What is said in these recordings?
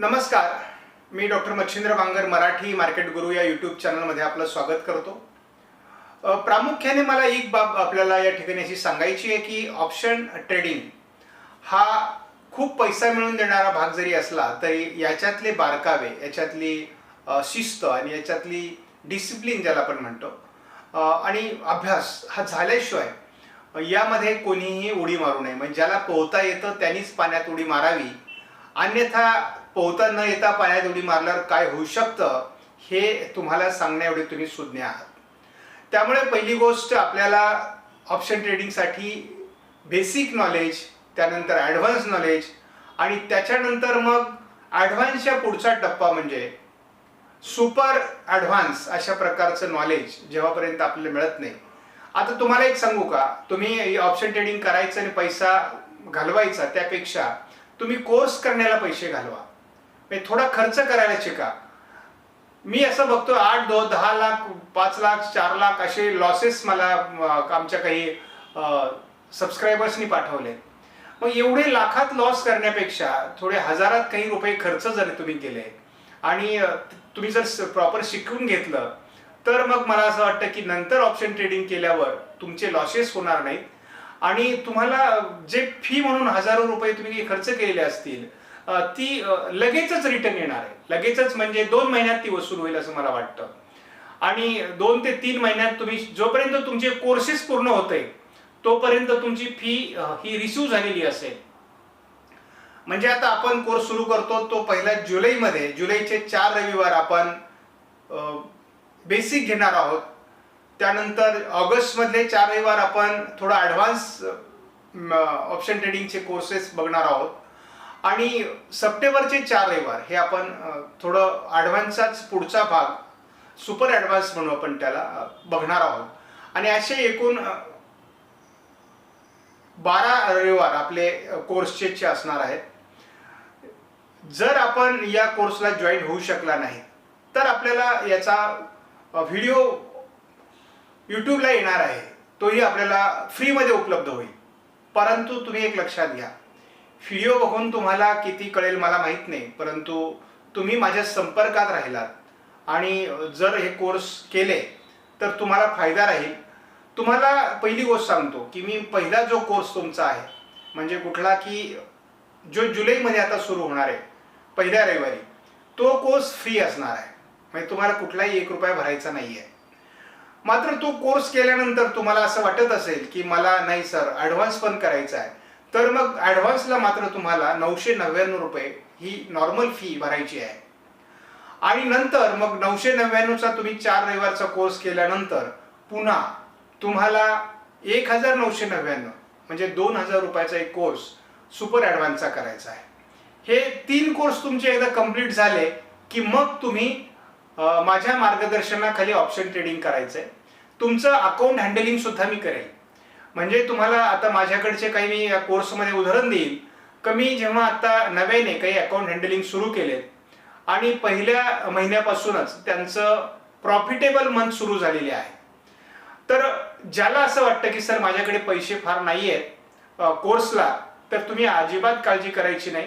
नमस्कार. मी doctor Machhindra Bangar Marathi market Guru या यूट्यूब चॅनलमध्ये आपलं स्वागत करतो. प्रामुख्याने मला एक बाब आपल्याला या ठिकाणी अशी सांगायची आहे की ऑप्शन ट्रेडिंग हा खूप पैसा मिळवून देणारा भाग जरी असला तरी याच्यातले बारकावे याच्यातली शिस्त आणि याच्यातली डिसिप्लिन ज्याला आपण म्हणतो आणि अभ्यास हा झाल्याशिवाय यामध्ये कोणीही उडी मारू नये. म्हणजे ज्याला पोहता येतं त्यांनीच पाण्यात उडी मारावी. अन्यथा पोहता न येता पाण्यात उडी मारल्यावर काय होऊ शकतं हे तुम्हाला सांगण्याएवढे तुम्ही सुज्ञ आहात. त्यामुळे पहिली गोष्ट आपल्याला ऑप्शन ट्रेडिंगसाठी बेसिक नॉलेज त्यानंतर ॲडव्हान्स नॉलेज आणि त्याच्यानंतर मग ॲडव्हान्सच्या पुढचा टप्पा म्हणजे सुपर ॲडव्हान्स अशा प्रकारचं नॉलेज जेव्हापर्यंत आपल्याला मिळत नाही. आता तुम्हाला एक सांगू का? तुम्ही ऑप्शन ट्रेडिंग करायचं आणि पैसा घालवायचा त्यापेक्षा तुम्ही कोर्स करण्याला पैसे घालवा. थोडा खर्च करायला शिका. मी असं बघतो आठ दो दहा लाख पाच लाख चार लाख असे लॉसेस मला आमच्या काही सबस्क्रायबर्सनी पाठवले. मग एवढे लाखात लॉस करण्यापेक्षा थोडे हजारात काही रुपये खर्च जर तुम्ही केले आणि तुम्ही जर प्रॉपर शिकवून घेतलं तर मग मला असं वाटतं की नंतर ऑप्शन ट्रेडिंग केल्यावर तुमचे लॉसेस होणार नाहीत. आणि तुम्हाला जे फी म्हणून हजारो रुपये तुम्ही खर्च केलेले असतील ती लगेचच रिटर्न येणार आहे. लगेचच म्हणजे दोन महिन्यात ती वसूल होईल असं मला वाटतं. आणि दोन ते तीन महिन्यात तुम्ही जोपर्यंत तुमचे कोर्सेस पूर्ण होते तोपर्यंत तुमची फी ही रिसिव्ह झालेली असेल. म्हणजे आता आपण कोर्स सुरू करतो तो पहिला जुलैमध्ये जुलैचे चार रविवार आपण बेसिक घेणार आहोत. त्यानंतर ऑगस्टमधले चार रविवार आपण थोडा ॲडव्हान्स ऑप्शन ट्रेडिंगचे कोर्सेस बघणार आहोत. आणि सप्टेंबरचे चार रविवार हे आपण थोडं ॲडव्हान्सचाच पुढचा भाग सुपर ॲडव्हान्स म्हणून आपण त्याला बघणार आहोत. आणि असे एकूण बारा रविवार आपले कोर्सचे असणार आहेत. जर आपण या कोर्सला जॉईन होऊ शकला नाही तर आपल्याला याचा व्हिडिओ यूट्यूबला येणार आहे. तोही आपल्याला फ्रीमध्ये उपलब्ध होईल. परंतु तुम्ही एक लक्षात घ्या. व्हिडिओ बघून तुम्हाला किती कळेल मला माहीत नाही परंतु तुम्ही माझ्या संपर्कात राहिलात. आणि जर हे कोर्स केले तर तुम्हाला फायदा राहील. तुम्हाला पहिली गोष्ट सांगतो की मी पहिला जो कोर्स तुमचा आहे म्हणजे कुठला की जो जुलैमध्ये आता सुरू होणार आहे पहिल्या रविवारी तो कोर्स फ्री असणार आहे. म्हणजे तुम्हाला कुठलाही एक रुपया भरायचा नाही आहे मात्र तो कोर्स केल्यानंतर तुम्हाला असं वाटत असेल की मला नाही सर ॲडव्हान्स पण करायचा आहे. तर मग ॲडव्हान्सला मात्र तुम्हाला नऊशे नव्याण्णव रुपये ही नॉर्मल फी भरायची आहे. आणि नंतर मग नऊशे नव्याण्णवचा तुम्ही चार रविवारचा कोर्स केल्यानंतर पुन्हा तुम्हाला एक हजार नऊशे नव्याण्णव म्हणजे दोन हजार रुपयाचा एक कोर्स सुपर ॲडव्हान्सचा करायचा आहे. हे तीन कोर्स तुमचे एकदा कंप्लीट झाले की मग तुम्ही माझ्या मार्गदर्शनाखाली ऑप्शन ट्रेडिंग करायचं आहे तुमचं अकाउंट हँडलिंग सुद्धा मी करेल. म्हणजे तुम्हाला आता माझ्याकडचे काही मी या कोर्समध्ये उदाहरण देईल कमी जेव्हा आता नव्याने काही अकाउंट हँडलिंग सुरू केले आणि पहिल्या महिन्यापासूनच त्यांचं प्रॉफिटेबल मंथ सुरू झालेले आहे. तर ज्याला असं वाटतं की सर माझ्याकडे पैसे फार नाही आहेत कोर्सला तर तुम्ही अजिबात काळजी करायची नाही.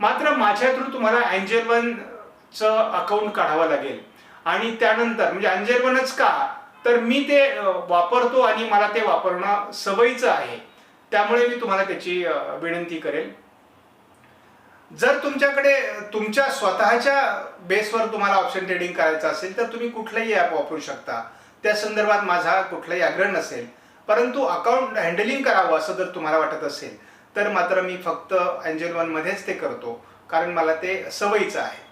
मात्र माझ्या थ्रू तुम्हाला अँजेल वनचं अकाउंट काढावं लागेल. आणि त्यानंतर म्हणजे अँजेल वनच का तर मी ते वापरतो आणि मला ते वापरणं सवयीचं आहे. त्यामुळे मी तुम्हाला त्याची विनंती करेल. जर तुमच्याकडे तुमच्या स्वतःच्या बेसवर तुम्हाला ऑप्शन ट्रेडिंग करायचं असेल तर तुम्ही कुठलंही ॲप वापरू शकता. त्या संदर्भात माझा कुठलाही आग्रह नसेल. परंतु अकाउंट हँडलिंग करावं असं जर तुम्हाला वाटत असेल तर मात्र मी फक्त अँजल वनमध्येच ते करतो. कारण मला ते सवयीचं आहे.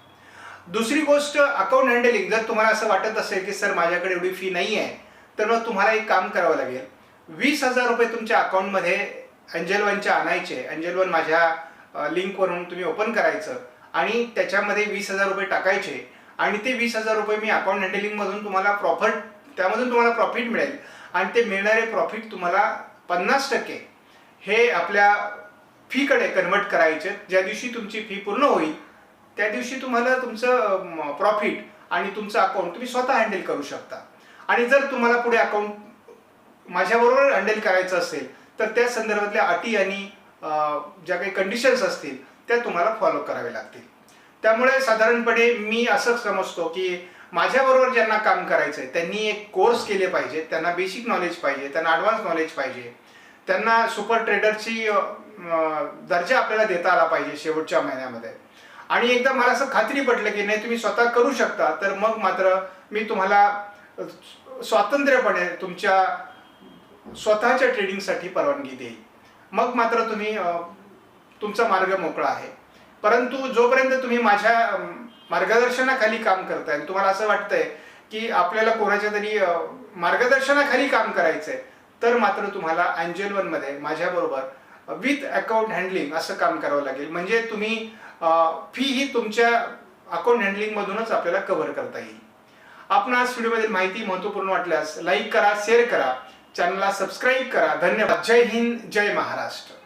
दुसरी गोष्ट अकाउंट हँडलिंग जर तुम्हाला असं वाटत असेल की सर माझ्याकडे एवढी फी नाही आहे तर मग तुम्हाला एक काम करावं लागेल. वीस हजार रुपये तुमच्या अकाउंटमध्ये अंजल वनच्या आणायचे. अंजल वन माझ्या लिंकवरून तुम्ही ओपन करायचं आणि त्याच्यामध्ये वीस हजार रुपये टाकायचे आणि ते वीस हजार रुपये मी अकाउंट हँडलिंगमधून तुम्हाला प्रॉफिट त्यामधून तुम्हाला प्रॉफिट मिळेल आणि ते मिळणारे प्रॉफिट तुम्हाला पन्नास टक्के हे आपल्या फीकडे कन्वर्ट करायचे. ज्या दिवशी तुमची फी पूर्ण होईल त्या दिवशी तुम्हाला तुमचं प्रॉफिट आणि तुमचं अकाउंट तुम्ही स्वतः हँडल करू शकता. आणि जर तुम्हाला पुढे अकाउंट माझ्याबरोबर हँडल करायचं असेल तर त्या संदर्भातल्या अटी आणि ज्या काही कंडिशन्स असतील त्या तुम्हाला फॉलो कराव्या लागतील. त्यामुळे साधारणपणे मी असं समजतो की माझ्याबरोबर ज्यांना काम करायचं आहे त्यांनी एक कोर्स केले पाहिजे त्यांना बेसिक नॉलेज पाहिजे त्यांना ॲडव्हान्स नॉलेज पाहिजे त्यांना सुपर ट्रेडरची दर्जा आपल्याला देता आला पाहिजे शेवटच्या महिन्यामध्ये. आणि एकदा मला असं खात्री पटलं की नाही तुम्ही स्वतः करू शकता. तर मग मात्र मी तुम्हाला स्वातंत्र्यपणे तुमच्या स्वतःच्या ट्रेडिंगसाठी परवानगी देईल मग मात्र तुम्ही तुमचा मार्ग मोकळा आहे. परंतु जोपर्यंत तुम्ही माझ्या मार्गदर्शनाखाली काम करताय तुम्हाला असं वाटतंय की आपल्याला कोणाच्या तरी मार्गदर्शनाखाली काम करायचंय तर मात्र तुम्हाला अँजेल वनमध्ये माझ्याबरोबर विथ अकाउंट हँडलिंग असं काम करावं लागेल. म्हणजे तुम्ही फी ही तुमच्या अकाउंट हँडलिंगमधूनच आपल्याला कव्हर करता येईल. आपण आज व्हिडिओमधील माहिती महत्त्वपूर्ण वाटल्यास लाईक करा शेअर करा. चॅनलला सबस्क्राईब करा. धन्यवाद. जय हिंद जय महाराष्ट्र.